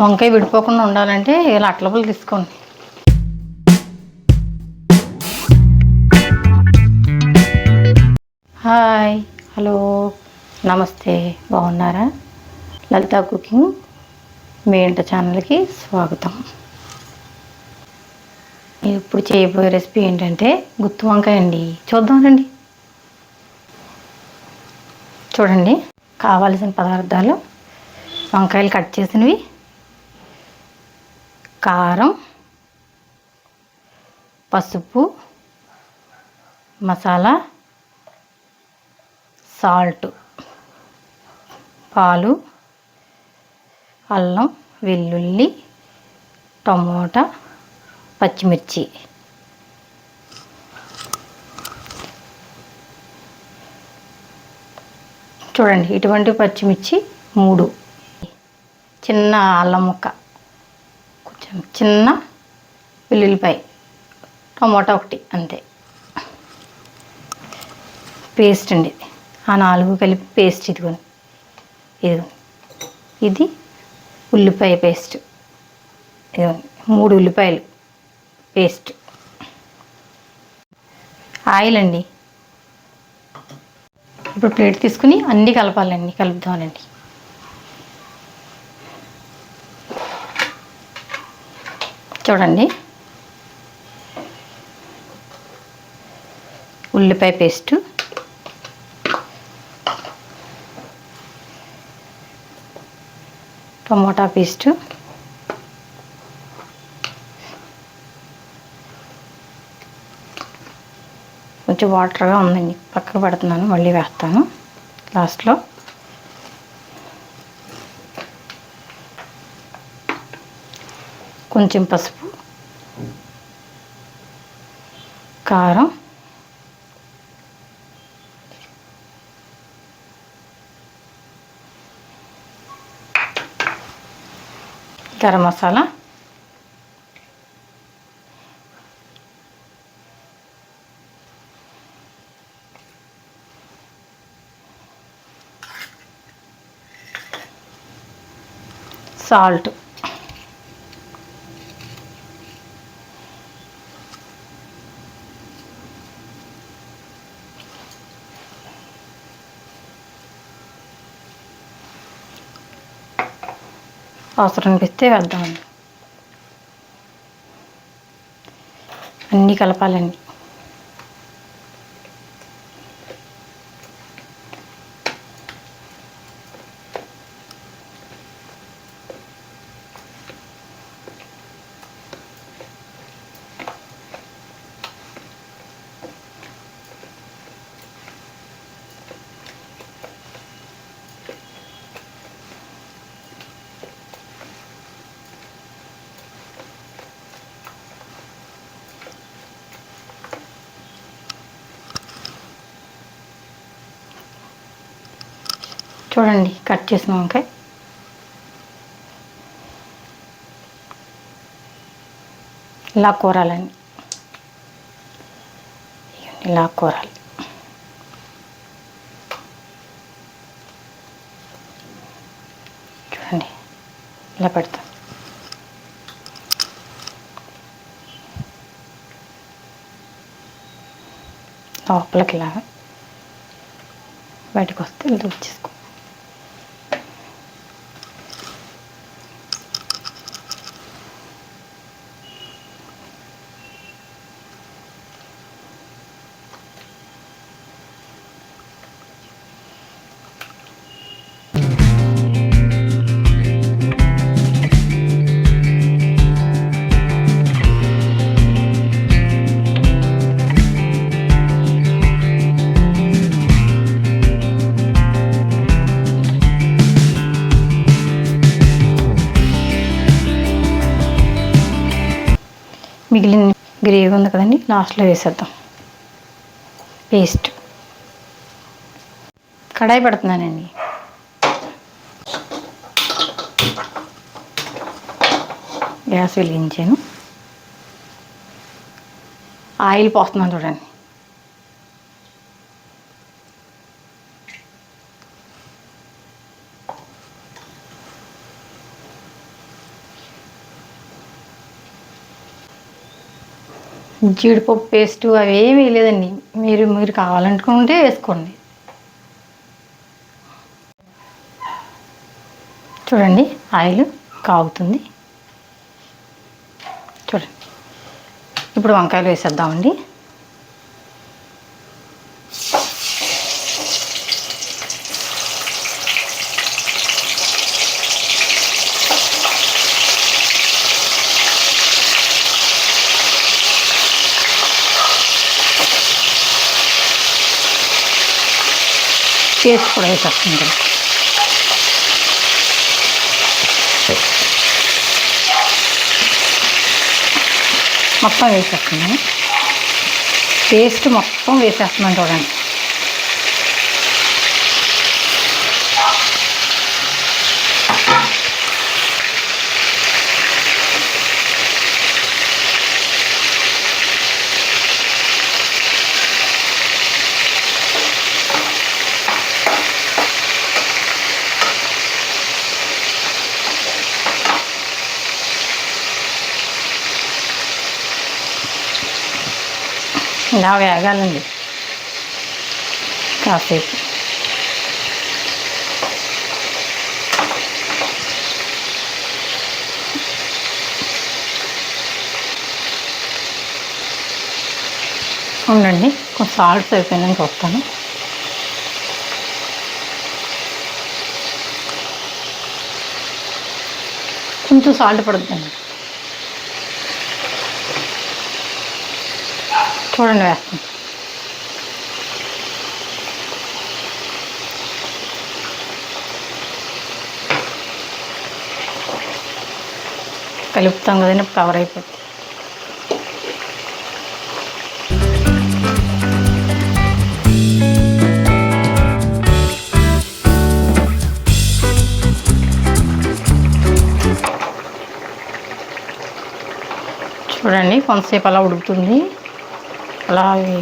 వంకాయ విడిపోకుండా ఉండాలంటే ఇలా అట్లపులు తీసుకోండి. హాయ్ హలో నమస్తే బాగున్నారా? లలిత కుకింగ్ మీ ఇంట ఛానల్కి స్వాగతం. ఇప్పుడు చేయబోయే రెసిపీ ఏంటంటే గుత్తి వంకాయ అండి. చూద్దాం రండి. చూడండి కావాల్సిన పదార్థాలు వంకాయలు కట్ చేసినవి కారం పసుపు మసాలా సాల్ట్ పాలు అల్లం వెల్లుల్లి టమోటా పచ్చిమిర్చి. చూడండి ఇటువంటి పచ్చిమిర్చి మూడు. చిన్న అల్లం ముక్క. చిన్న వెల్లుల్లిపాయ టమోటా ఒకటి అంతే. పేస్ట్ అండి ఇది. ఆ నాలుగు కలిపి పేస్ట్ ఇదిగోని ఇదిగోని ఇది ఉల్లిపాయ పేస్ట్. ఇదిగోని మూడు ఉల్లిపాయలు పేస్ట్. ఆయిల్ అండి ఇప్పుడు ప్లేట్ తీసుకుని అన్నీ కలపాలండి. కలుపుదామండి చూడండి. ఉల్లిపాయ పేస్టు. Tomato paste. కొంచెం వాటర్గా ఉందండి. పక్కకు పెడుతున్నాను మళ్ళీ వేస్తాను. లాస్ట్లో కొంచెం పసుపు. కారం. గరం మసాలా. సాల్ట్. అవసరం అనిపిస్తే వేద్దామండి. అన్నీ కలపాలండి. చూడండి కట్ చేసిన వంకాయ. ఇలా కూరాలండి. ఇలా కూరాలి. చూడండి ఇలా పెడతాం. లోపలికి ఇలాగా బయటకు వస్తే ఇలా వచ్చేసుకో గ్రేవీ ఉంది కదండి లాస్ట్లో వేసేద్దాం. పేస్ట్. కడాయి పెడుతున్నానండి. గ్యాస్ వెలిగించాను. ఆయిల్ పోస్తున్నాను చూడండి. జీడిపప్పు పేస్ట్ అవి ఏమీ వేయలేదండి. మీరు మీరు కావాలనుకుంటే వేసుకోండి. చూడండి ఆయిల్ కాగుతుంది. చూడండి. ఇప్పుడు వంకాయలు వేసేద్దామండి. పేస్ట్ కూడా వేసేస్తుంది మొత్తం వేసేస్తున్నాను. పేస్ట్ మొత్తం వేసేస్తున్నాను చూడండి. ఇలా వేగాలండి. కాసేపు. ఉండండి కొంచెం సాల్ట్ అయిపోయిందని చూస్తాను కొంచెం సాల్ట్ పడుతుందండి చూడండి వేస్తాం కలుపుతాం కదండి కవర్ అయిపోతుంది చూడండి కొంతసేపు అలా ఉడుకుతుంది। అలాగే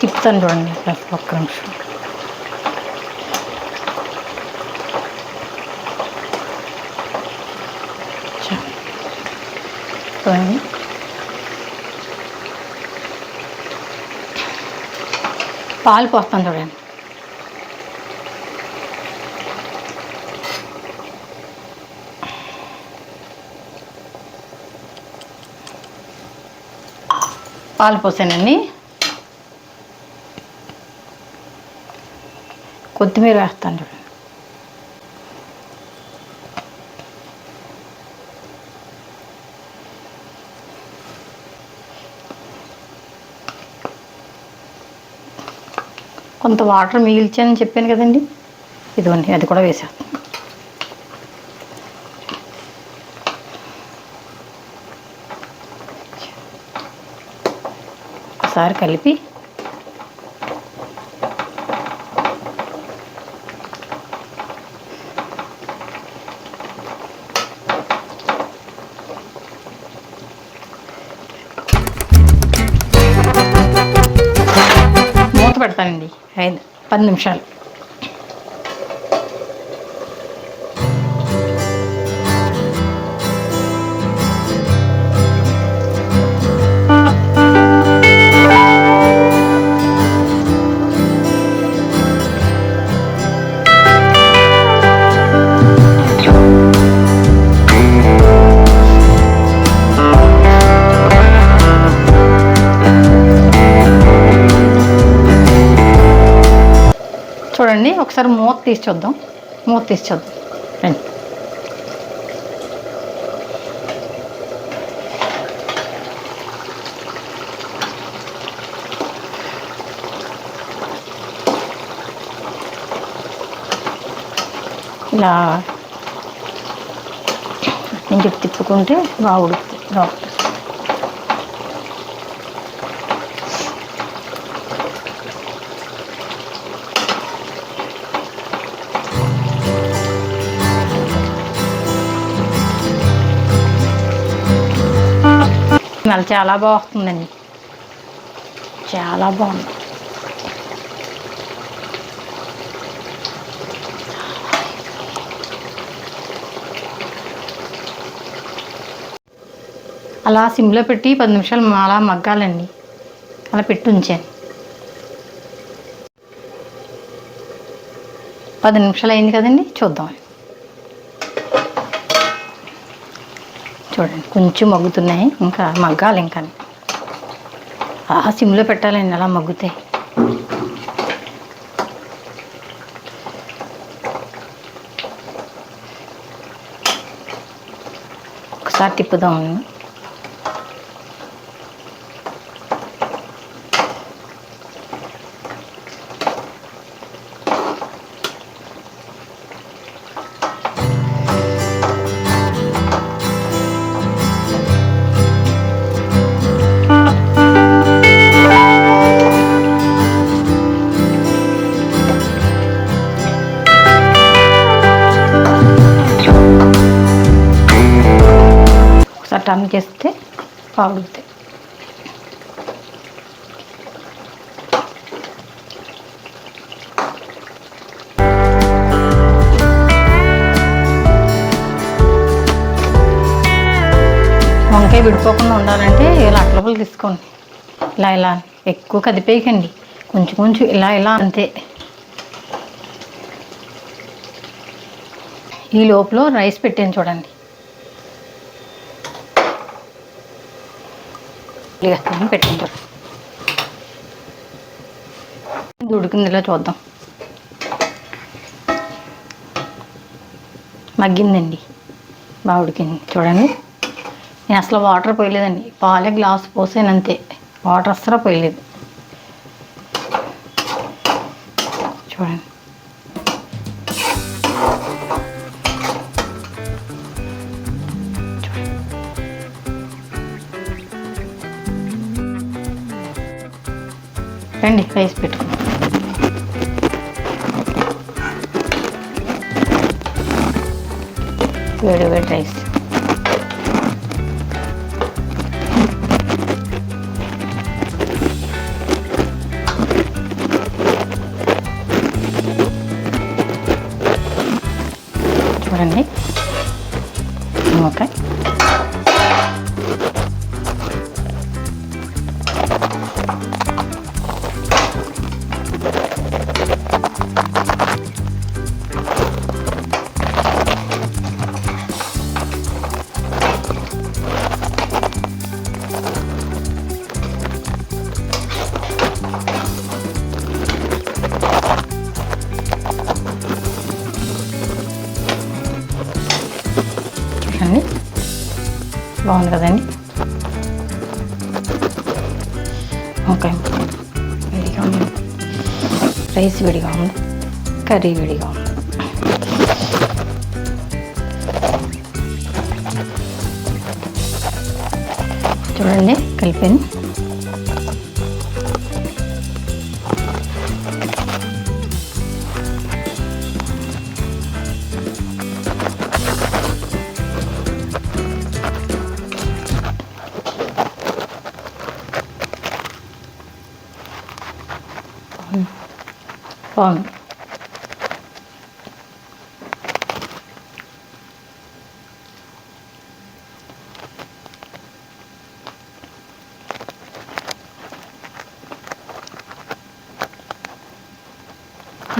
తిప్పుతాను చూడండి కాస్త ఒక్క నిమిషం. చూడండి. పాలు పోస్తాను చూడండి. పాలు పోసానండి. కొత్తిమీర వేస్తాను చూడండి. కొంత వాటర్ మిగిల్చానని చెప్పాను కదండి. ఇదిగోండి అది కూడా వేసేస్తాను. ఒకసారి కలిపి మూత పెడతానండి ఐదు పది నిమిషాలు. తీసి చూద్దాం. మూత తీసి చూద్దాం. రండి. ఇలా నుంచి తిప్పుకుంటే బాగా ఉడుకుతుంది స్మెల్ చాలా బాగా వస్తుందండి చాలా బాగుంది. అలా సిమ్లో పెట్టి పది నిమిషాలు అలా మగ్గాలండి. అలా పెట్టి ఉంచాను. పది నిమిషాలు అయింది కదండి చూద్దాం. చూడండి. కొంచెం మగ్గుతున్నాయి. ఇంకా మగ్గాలి ఇంకా. ఆ సిమ్లో పెట్టాలండి అలా మగ్గుతాయి ఒకసారి తిప్పుదాం బాగుంటుంది వంకాయ విడిపోకుండా ఉండాలంటే ఇలా అట్లపలు తీసుకోండి. ఇలా ఇలా ఎక్కువ కదిపేయకండి. కొంచెం కొంచెం ఇలా ఇలా అంతే. ఈ లోపల రైస్ పెట్టాను చూడండి. ఉల్లిగడ్డలను పెట్టాను చూద్దాం. మగ్గిందండి. బాగా ఉడికింది. చూడండి. నేను అసలు వాటర్ పోయలేదండి. పాలే గ్లాస్ పోసాను అంతే. వాటర్ అస్సలు పోయలేదు. చూడండి. రండి రైస్ పెట్టుకుందాం. వేడి వేడి రైస్ చూడండి. ఓకే బాగుంది కదండి. ఓకే. విడిగా ఉంది. రైస్ విడిగా ఉంది. కర్రీ విడిగా ఉంది. చూడండి కలిపాను బాగుంది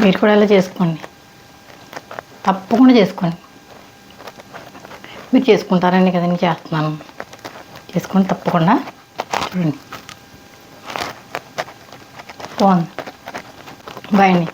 మీరు కూడా ఇలా చేసుకోండి. తప్పకుండా చేసుకోండి. మీరు చేసుకుంటారని కదండి చేస్తున్నాను. చేసుకోండి తప్పకుండా. చూడండి. బాగుంది. బాయ్ అండి